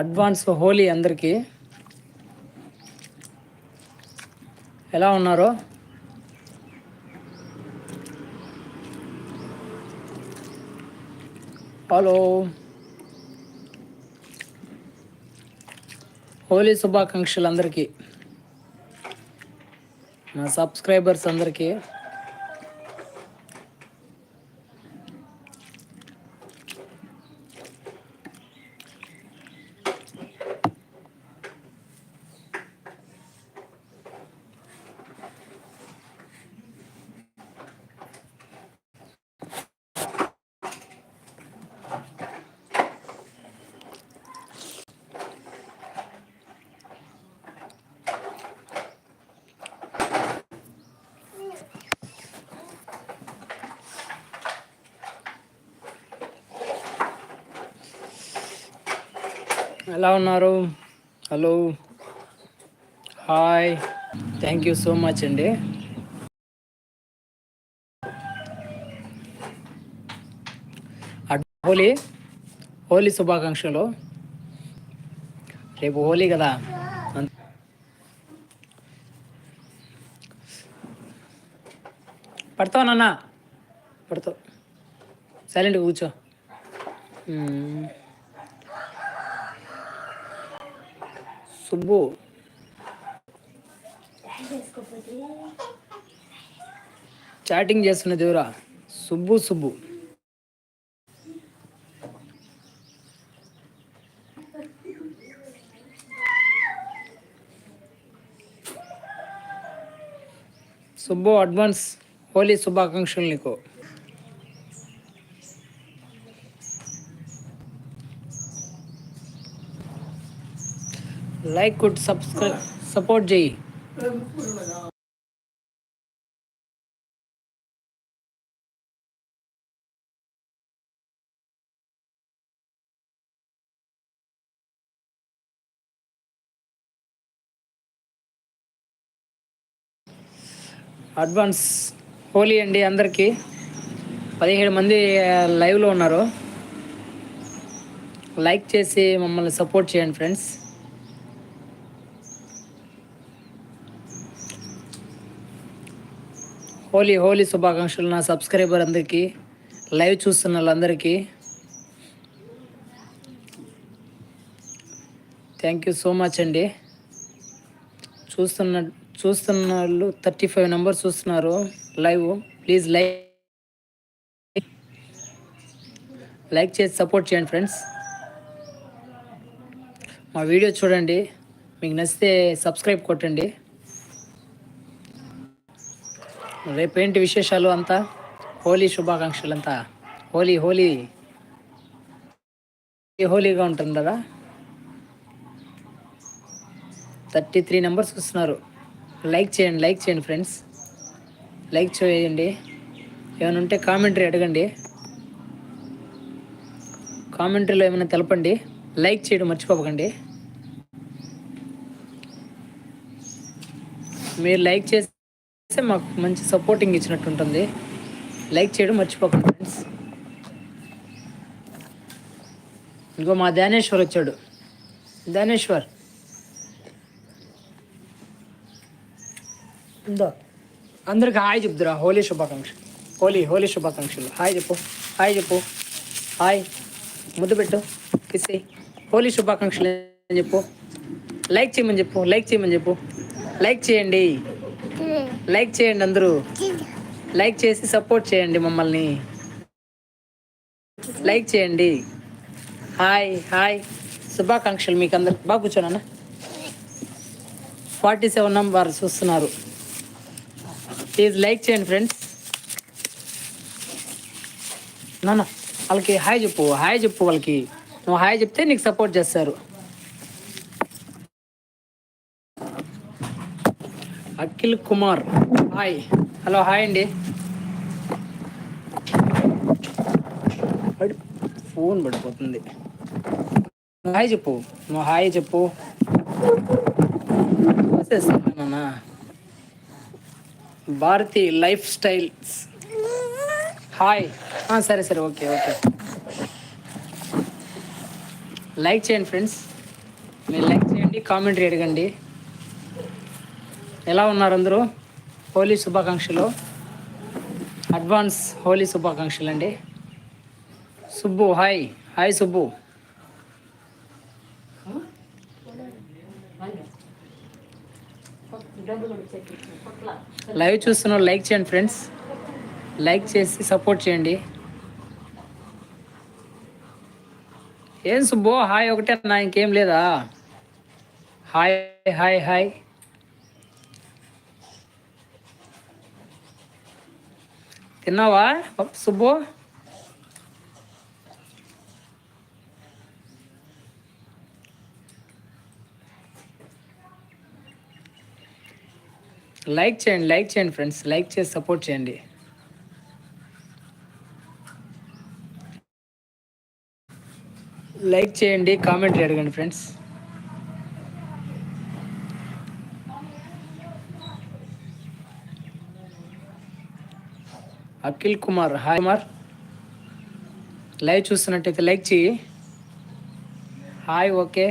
Advance Holi అందరికీ. ఎలా ఉన్నారు? హలో హోలీ శుభాకాంక్షలు అందరికీ. నా సబ్స్క్రైబర్స్ అందరికీ. ఎలా ఉన్నారు? Hello hi thank you so much అండి. హోలీ హోలీ శుభాకాంక్షలు. రేపు హోలీ కదా? పడతావు నాన్న? పడతావు. సైలెంట్ కూర్చో. సుబ్బు చాటింగ్ చేస్తున్న దేవురా సుబ్బు సుబ్బు. సుబ్బు అడ్వాన్స్ హోలీ శుభాకాంక్షలు నీకు. లైక్ కొట్టి సబ్స్క్రైబ్ సపోర్ట్ చేయి అడ్వాన్స్ హోలీ అండి అందరికీ. పదిహేడు మంది లైవ్లో ఉన్నారు. లైక్ చేసి మమ్మల్ని సపోర్ట్ చేయండి ఫ్రెండ్స్. హోలీ హోలీ శుభాకాంక్షలు నా సబ్స్క్రైబర్ అందరికీ లైవ్ చూస్తున్న వాళ్ళందరికీ థ్యాంక్ యూ సో మచ్ అండి. చూస్తున్న చూస్తున్న వాళ్ళు థర్టీ ఫైవ్ నెంబర్స్ చూస్తున్నారు లైవ్. ప్లీజ్ లైక్ లైక్ చేసి సపోర్ట్ చేయండి ఫ్రెండ్స్. మా వీడియో చూడండి. మీకు నచ్చితే సబ్స్క్రైబ్ కొట్టండి. రేపేంటి విశేషాలు అంతా? హోలీ శుభాకాంక్షలు అంతా హోలీ. హోలీ హోలీగా ఉంటుంది కదా? థర్టీ త్రీ నెంబర్స్ వస్తున్నారు. లైక్ చేయండి లైక్ చేయండి ఫ్రెండ్స్. లైక్ చేయండి. ఏమైనా ఉంటే కామెంటరీ అడగండి. కామెంటరీలో ఏమైనా తెలపండి. లైక్ చేయడం మర్చిపోకండి. మీరు లైక్ చేసి చేస్తే మాకు మంచి సపోర్టింగ్ ఇచ్చినట్టు ఉంటుంది. లైక్ చేయడం మర్చిపోకండి ఫ్రెండ్స్. ఇంకో మా ధ్యానేశ్వర్ వచ్చాడు. ధ్యానేశ్వర్ ఉందో అందరికి హాయ్ చెప్తురా. హోలీ శుభాకాంక్షలు. హోలీ హోలీ శుభాకాంక్షలు. హాయ్ చెప్పు. హాయ్ చెప్పు. హాయ్. ముద్దు పెట్టు. కిస్సి హోలీ శుభాకాంక్షలు అని చెప్పు. లైక్ చేయమని చెప్పు. లైక్ చేయమని చెప్పు. లైక్ చేయండి. లైక్ చేయండి అందరూ. లైక్ చేసి సపోర్ట్ చేయండి మమ్మల్ని. లైక్ చేయండి. హాయ్ హాయ్ శుభాకాంక్షలు మీకు అందరు బాగా కూర్చోనన్నా ఫార్టీ సెవెన్ నెంబర్ చూస్తున్నారు. ప్లీజ్ లైక్ చేయండి ఫ్రెండ్స్ నాన్న వాళ్ళకి హాయ్ చెప్పు హాయ్ చెప్పు వాళ్ళకి. నువ్వు హాయ్ చెప్తే నీకు సపోర్ట్ చేస్తారు. Akhil Kumar. Hi. Hello hi అండి. పడి- ఫోన్ పడిపోతుంది. హాయ్ చెప్పు. నువ్వు హాయ్ చెప్పు. నాన్న. Bharati lifestyles. హాయ్. సరే సరే ఓకే ఓకే. లైక్ చేయండి ఫ్రెండ్స్. మీరు లైక్ చేయండి కామెంట్ అడగండి. ఎలా ఉన్నారు అందరూ? హోలీ శుభాకాంక్షలు. అడ్వాన్స్ హోలీ శుభాకాంక్షలు అండి. Subbu hi. Hi Subbu. Live చూస్తున్న లైక్ చేయండి ఫ్రెండ్స్. లైక్ చేసి సపోర్ట్ చేయండి. ఏం సుబ్బో? హాయ్ ఒకటే నా ఇంకేం లేదా? Hi hi hi. తిన్నావా? సుబ్బు? లైక్ చేయండి లైక్ చేయండి ఫ్రెండ్స్. లైక్ చేసి సపోర్ట్ చేయండి. లైక్ చేయండి కామెంట్ అడగండి friends. Akhil Kumar. Hi Kumar. Live చూస్తున్నట్టయితే లైక్ చేయి హాయ్ ఓకే.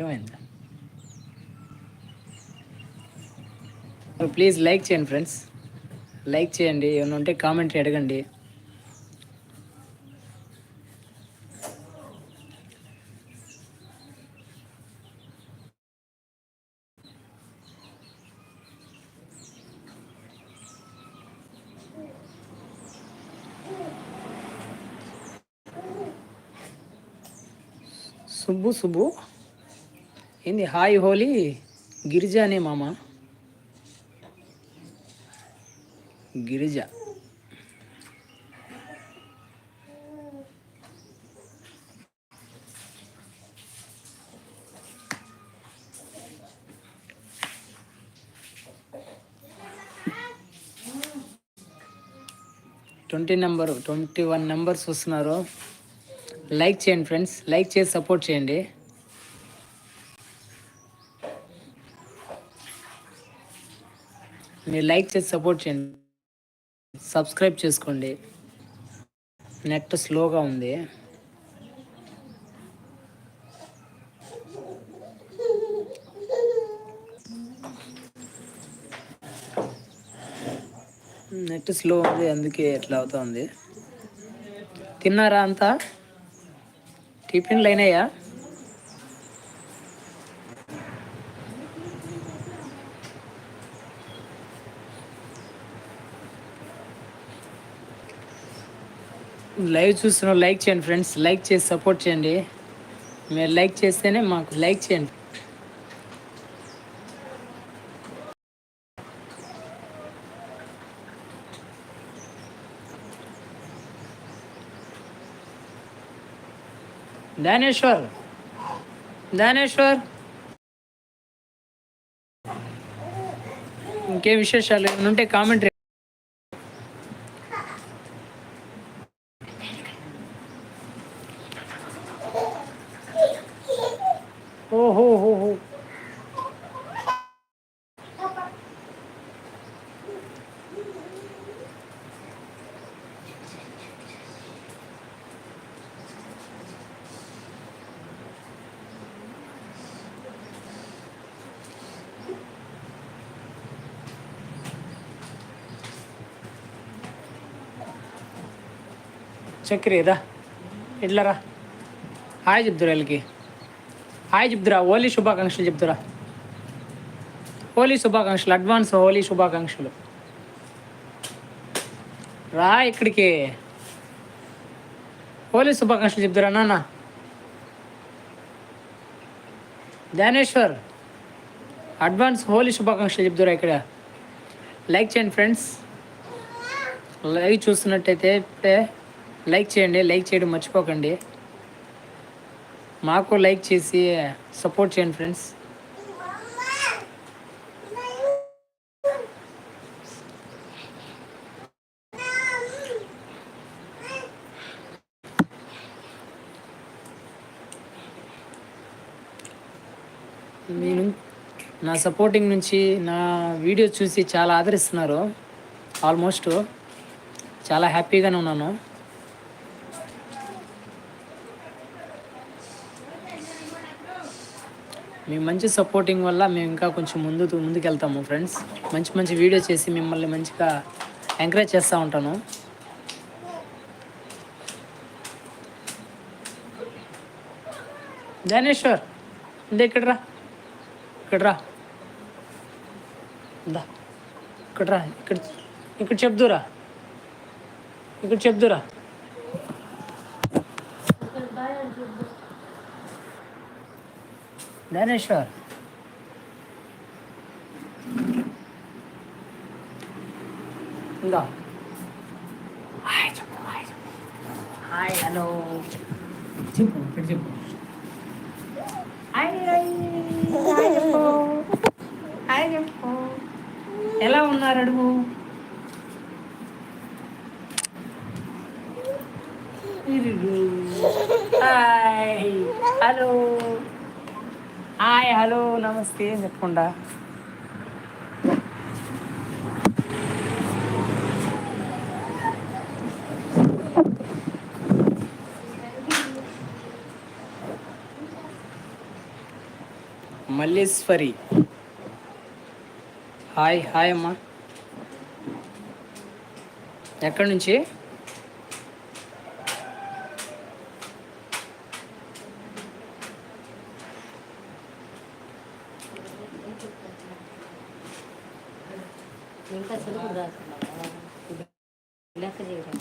ఏమైంది? ప్లీజ్ లైక్ చేయండి ఫ్రెండ్స్ లైక్ చేయండి. ఏమైనా ఉంటే కామెంట్ అడగండి. సుబ్బు సుబ్బు. ఏంది? హాయ్ హోలీ. గిరిజానే మామ? Girija. Twenty number twenty one numbers వస్తున్నారు. లైక్ చేయండి ఫ్రెండ్స్ లైక్ చేసి సపోర్ట్ చేయండి. మీరు లైక్ చేసి సపోర్ట్ చేయండి. సబ్స్క్రైబ్ చేసుకోండి. నెట్ స్లోగా ఉంది. నెట్ స్లో ఉంది అందుకే ఎట్లా అవుతుంది. తిన్నారా అంతా? టిఫిన్లు అయినాయా? లైవ్ చూస్తున్న లైక్ చేయండి ఫ్రెండ్స్. లైక్ చేసి సపోర్ట్ చేయండి. మీరు లైక్ చేస్తేనే మాకు లైక్ చేయండి. దానేశ్వర్ దానేశ్వర్ ఇంకే విశేషాలు? ఏమైనా ఉంటే కామెంట్ చక్రి రా హాయ్ చెప్తురా వీళ్ళకి. హాయ్ చెప్తురా హోలీ శుభాకాంక్షలు చెప్తురా. హోలీ శుభాకాంక్షలు అడ్వాన్స్ హోలీ శుభాకాంక్షలు. రా ఇక్కడికి. హోలీ శుభాకాంక్షలు చెప్తురా నాన్న. జ్ఞానేశ్వర్ అడ్వాన్స్ హోలీ శుభాకాంక్షలు చెప్తురా ఇక్కడ. లైక్ చేయండి ఫ్రెండ్స్. లైవ్ చూస్తున్నట్టయితే లైక్ చేయండి లైక్ చేయడం మర్చిపోకండి. మాకు లైక్ చేసి సపోర్ట్ చేయండి ఫ్రెండ్స్. నేను నా సపోర్టింగ్ నుంచి నా వీడియో చూసి చాలా ఆదరిస్తున్నారు. ఆల్మోస్ట్ చాలా హ్యాపీగానే ఉన్నాను. మీ మంచి సపోర్టింగ్ వల్ల మేము ఇంకా కొంచెం ముందు ముందుకెళ్తాము ఫ్రెండ్స్ మంచి మంచి వీడియో చేసి మిమ్మల్ని మంచిగా ఎంకరేజ్ చేస్తూ ఉంటాను. జ్ఞానేశ్వర్ అంటే ఇక్కడ రా ఇక్కడ రా ఇందా. ఇక్కడ రా ఇక్కడ ఇక్కడ చెప్దురా. ఇక్కడ చెప్దురా. జ్ఞానేశ్వర్. ఇందా హాయ్ చెప్పు హాయ్ చెప్పు. Hi hello. చెప్పు ఇక్కడ చెప్పు. హాయ్ హాయ్ హాయ్ చెప్పు. హాయ్ చెప్పు. ఎలా ఉన్నారు అడుగు. Hi hello. హాయ్ హలో నమస్తే అని చెప్పకుండా మల్లేశ్వరి. హాయ్ హాయ్ అమ్మా. ఎక్కడి నుంచి? ఇంకా చదువు రాస్తున్నావా లెక్క చేయడం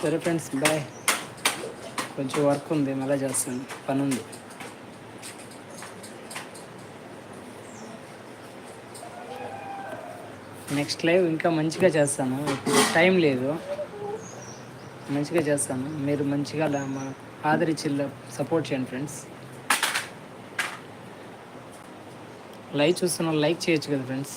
సరే ఫ్రెండ్స్ బాయ్ కొంచెం వర్క్ ఉంది మళ్ళీ చేస్తాను. పని ఉంది నెక్స్ట్ లైవ్ ఇంకా మంచిగా చేస్తాను. ఇప్పుడు టైం లేదు. మంచిగా చేస్తాను. మీరు మంచిగా ఆదరించి సపోర్ట్ చేయండి ఫ్రెండ్స్ లైవ్ చూస్తున్న లైక్ చేయొచ్చు కదా ఫ్రెండ్స్